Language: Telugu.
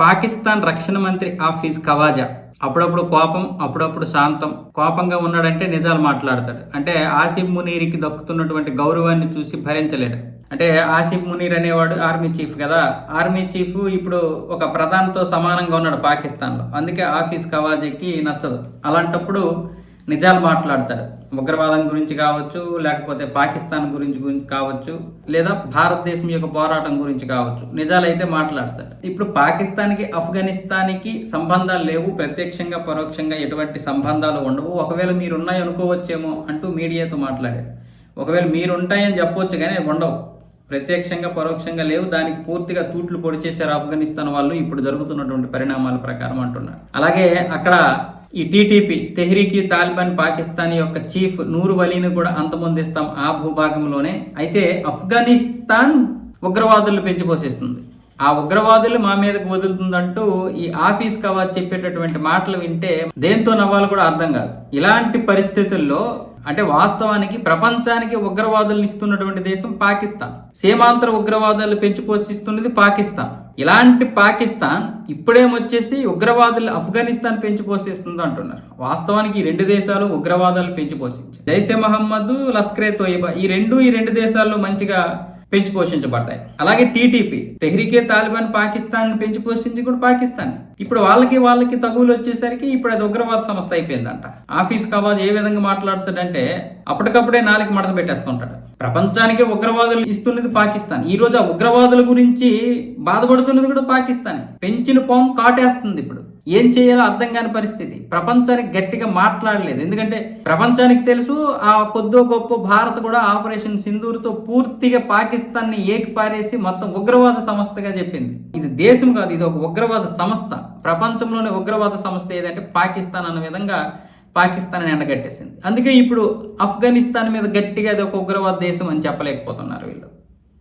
పాకిస్తాన్ రక్షణ మంత్రి ఆఫీస్ కవాజా. అప్పుడప్పుడు కోపం అప్పుడప్పుడు శాంతం. కోపంగా ఉన్నాడంటే నిజాలు మాట్లాడతాడు. అంటే ఆసిఫ్ మునీర్కి దక్కుతున్నటువంటి గౌరవాన్ని చూసి భరించలేడు. అంటే ఆసిఫ్ మునీర్ అనేవాడు ఆర్మీ చీఫ్ కదా. ఆర్మీ చీఫ్ ఇప్పుడు ఒక ప్రధానితో సమానంగా ఉన్నాడు పాకిస్తాన్లో. అందుకే ఆఫీస్ కవాజీకి నచ్చదు. అలాంటప్పుడు నిజాలు మాట్లాడతారు. ఉగ్రవాదం గురించి కావచ్చు లేకపోతే పాకిస్తాన్ గురించి గురించి కావచ్చు లేదా భారతదేశం యొక్క పోరాటం గురించి కావచ్చు నిజాలైతే మాట్లాడతారు. ఇప్పుడు పాకిస్తాన్కి ఆఫ్ఘనిస్తాన్కి సంబంధాలు లేవు. ప్రత్యక్షంగా పరోక్షంగా ఎటువంటి సంబంధాలు ఉండవు. ఒకవేళ మీరున్నాయి అనుకోవచ్చేమో అంటూ మీడియాతో మాట్లాడారు. ఒకవేళ మీరు ఉంటాయని చెప్పొచ్చు కానీ ఉండవు. ప్రత్యక్షంగా పరోక్షంగా లేవు. దానికి పూర్తిగా తూట్లు పొడి చేశారు ఆఫ్ఘనిస్తాన్ వాళ్ళు. ఇప్పుడు జరుగుతున్నటువంటి పరిణామాల ప్రకారం అంటున్నారు. అలాగే అక్కడ ఈ టీటీపీ తెహ్రీకి తాలిబాన్ పాకిస్తాన్ యొక్క చీఫ్ నూరు వలీని కూడా అంతమొందిస్తాం ఆ భూభాగంలోనే. అయితే ఆఫ్ఘనిస్తాన్ ఉగ్రవాదులు పెంచిపోసేస్తుంది. ఆ ఉగ్రవాదులు మా మీదకు వదులుతుందంటూ ఈ ఆఫీస్ కవాజ్ చెప్పేటటువంటి మాటలు వింటే దేంతో నవ్వాలి కూడా అర్థం కాదు. ఇలాంటి పరిస్థితుల్లో అంటే వాస్తవానికి ప్రపంచానికి ఉగ్రవాదులను ఇస్తున్నటువంటి దేశం పాకిస్తాన్. సీమాంతర ఉగ్రవాదాలు పెంచి పోషిస్తున్నది పాకిస్తాన్. ఇలాంటి పాకిస్తాన్ ఇప్పుడేమొచ్చేసి ఉగ్రవాదులు ఆఫ్ఘనిస్తాన్ పెంచిపోషిస్తుంది అంటున్నారు వాస్తవానికి ఈ రెండు దేశాలు ఉగ్రవాదాలు పెంచి జైసే మహమ్మద్ లస్కరే తోయిబా ఈ రెండు ఈ రెండు దేశాల్లో మంచిగా పెంచి పోషించబడ్డాయి అలాగే టీటీపీ తెహ్రీకే తాలిబాన్ పాకిస్తాన్ పెంచి పోషించి కూడా పాకిస్తాన్. ఇప్పుడు వాళ్ళకి వాళ్ళకి తగువులు వచ్చేసరికి ఇప్పుడు అది ఉగ్రవాద సంస్థ అయిపోయిందంట. ఆఫీస్ కవాజ్ ఏ విధంగా మాట్లాడుతాడంటే అప్పటికప్పుడే నాలుగు మడత పెట్టేస్తుంటాడు. ప్రపంచానికి ఉగ్రవాదులు ఇస్తున్నది పాకిస్తాన్. ఈ రోజు ఆ ఉగ్రవాదుల గురించి బాధపడుతున్నది కూడా పాకిస్తాన్. పెంచిన పాము కాటేస్తుంది ఇప్పుడు. ఏం చేయాలో అర్థం కాని పరిస్థితి. ప్రపంచానికి గట్టిగా మాట్లాడలేదు. ఎందుకంటే ప్రపంచానికి తెలుసు ఆ కొద్దో గొప్ప భారత్ కూడా ఆపరేషన్ సింధూర్తో పూర్తిగా పాకిస్తాన్ని ఏకిపారేసి మొత్తం ఉగ్రవాద సంస్థగా చెప్పింది. ఇది దేశం కాదు ఇది ఒక ఉగ్రవాద సంస్థ. ప్రపంచంలోనే ఉగ్రవాద సంస్థ ఏదంటే పాకిస్తాన్ అన్న విధంగా పాకిస్తాన్ ఎండగట్టేసింది. అందుకే ఇప్పుడు ఆఫ్ఘనిస్తాన్ మీద గట్టిగా అది ఒక ఉగ్రవాద దేశం అని చెప్పలేకపోతున్నారు వీళ్ళు.